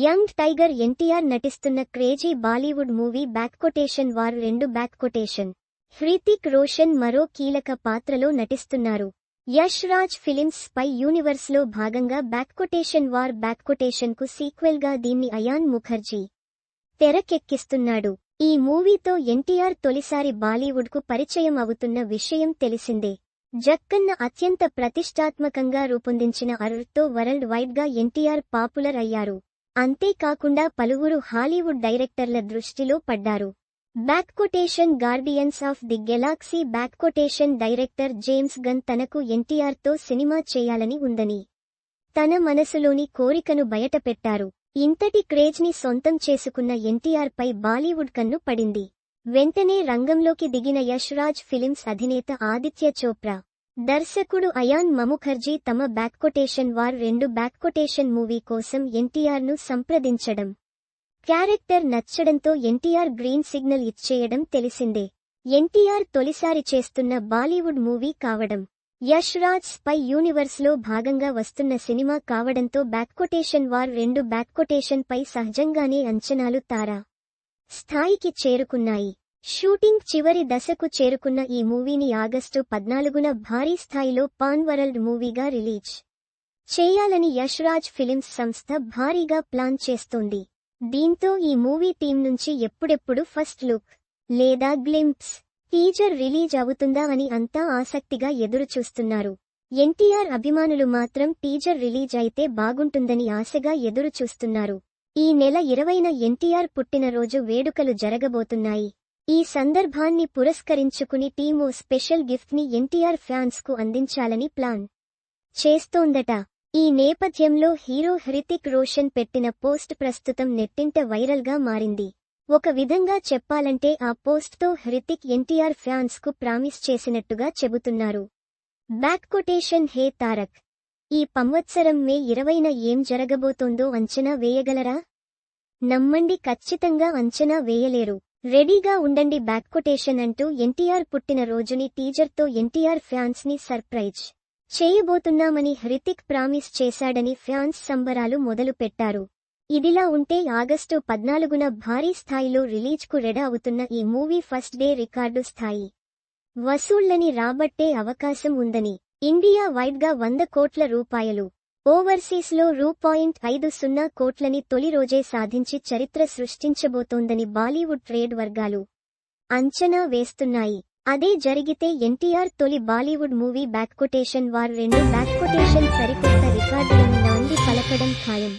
Young tiger NTR నటిస్తున్న crazy Bollywood movie back quotation war రెండు back quotation. Hrithik Roshan మరో కీలక పాత్రలో నటిస్తున్నారు. యష్ రాజ్ ఫిలిమ్స్ పై యూనివర్స్లో భాగంగా బ్యాక్ కొటేషన్ వార్ బ్యాక్ కొటేషన్కు సీక్వెల్గా దీన్ని అయాన్ ముఖర్జీ తెరకెక్కిస్తున్నాడు. ఈ మూవీతో ఎన్టీఆర్ తొలిసారి బాలీవుడ్కు పరిచయం అవుతున్న విషయం తెలిసిందే. జక్కన్న అత్యంత ప్రతిష్టాత్మకంగా రూపొందించిన అరుర్తో వరల్డ్ వైడ్గా ఎన్టీఆర్ పాపులర్ అయ్యారు. అంతేకాకుండా పలువురు హాలీవుడ్ డైరెక్టర్ల దృష్టిలో పడ్డారు. Back quotation Guardians of the Galaxy back quotation director James Gunn తనకు ఎన్టీఆర్తో సినిమా చేయాలని ఉందని. తన మనసులోని కోరికను బయటపెట్టారు. ఇంతటి క్రేజ్ని సొంతం చేసుకున్న ఎన్టీఆర్ పై బాలీవుడ్ కన్ను పడింది. వెంటనే రంగంలోకి దిగిన యష్ రాజ్ ఫిలిమ్స్ అధినేత ఆదిత్య చోప్రా దర్శకుడు అయాన్ మముఖర్జీ తమ బ్యాక్కొటేషన్ వార్ రెండు బ్యాక్కొటేషన్ మూవీ కోసం ఎన్టీఆర్ను సంప్రదించడం. క్యారెక్టర్ నచ్చడంతో ఎన్టీఆర్ గ్రీన్ సిగ్నల్ ఇచ్చేయడం తెలిసిందే. ఎన్టీఆర్ తొలిసారి చేస్తున్న బాలీవుడ్ మూవీ కావడం. యష్ రాజ్ స్పై యూనివర్స్లో భాగంగా వస్తున్న సినిమా కావడంతో బ్యాక్కొటేషన్ వార్ రెండు బ్యాక్కొటేషన్ పై సహజంగానే అంచనాలు తారా. స్థాయికి చేరుకున్నాయి. షూటింగ్ చివరి దశకు చేరుకున్న ఈ మూవీని ఆగస్టు పద్నాలుగున భారీ స్థాయిలో పాన్ వరల్డ్ మూవీగా రిలీజ్ చేయాలని యష్ రాజ్ ఫిలిమ్స్ సంస్థ భారీగా ప్లాన్ చేస్తోంది. దీంతో ఈ మూవీ టీం నుంచి ఎప్పుడెప్పుడు ఫస్ట్ లుక్ లేదా గ్లింప్స్ టీజర్ రిలీజ్ అవుతుందా అని అంతా ఆసక్తిగా ఎదురుచూస్తున్నారు. ఎన్టీఆర్ అభిమానులు మాత్రం టీజర్ రిలీజ్ అయితే బాగుంటుందని ఆశగా ఎదురుచూస్తున్నారు. ఈ నెల ఇరవైన ఎన్టీఆర్ పుట్టినరోజు వేడుకలు జరగబోతున్నాయి. ఈ సందర్భాన్ని పురస్కరించుకుని టీము స్పెషల్ గిఫ్ట్ని ఎన్టీఆర్ ఫ్యాన్స్కు అందించాలని ప్లాన్ చేస్తోందట. ఈ నేపథ్యంలో హీరో హృతిక్ రోషన్ పెట్టిన పోస్ట్ ప్రస్తుతం నెట్టింట వైరల్గా మారింది. ఒక విధంగా చెప్పాలంటే ఆ పోస్ట్తో హృతిక్ ఎన్టీఆర్ ఫ్యాన్స్కు ప్రామిస్ చేసినట్టుగా చెబుతున్నారు. Back quotation hey Tarak. ఈ సంవత్సరం మే ఇరవైన ఏం జరగబోతోందో అంచనా వేయగలరా? నమ్మండి ఖచ్చితంగా అంచనా వేయలేరు. రెడీగా ఉండండి బ్యాక్ కొటేషన్ అంటూ ఎన్టీఆర్ పుట్టిన రోజుని టీజర్తో ఎన్టీఆర్ ఫ్యాన్స్ని సర్ప్రైజ్ చేయబోతున్నామని హృతిక్ ప్రామిస్ చేశాడని ఫ్యాన్స్ సంబరాలు మొదలు పెట్టారు ఇదిలా ఉంటే ఆగస్టు పద్నాలుగున భారీ స్థాయిలో రిలీజ్కు రెడ అవుతున్న ఈ మూవీ ఫస్ట్ డే రికార్డు స్థాయి. వసూళ్ళని రాబట్టే అవకాశం ఉందని. ఇండియా వైడ్గా వంద కోట్ల రూపాయలు. ఓవర్సీస్లో రూ పాయింట్ ఐదు సున్నా కోట్లని తొలి రోజే సాధించి చరిత్ర సృష్టించబోతోందని బాలీవుడ్ ట్రేడ్ వర్గాలు అంచనా వేస్తున్నాయి. అదే జరిగితే ఎన్టీఆర్ తొలి బాలీవుడ్ మూవీ బ్యాక్కొటేషన్ వార్ రెండు బ్యాక్కొటేషన్ సరికొత్త రికార్డులను నాంది పలకడం ఖాయం.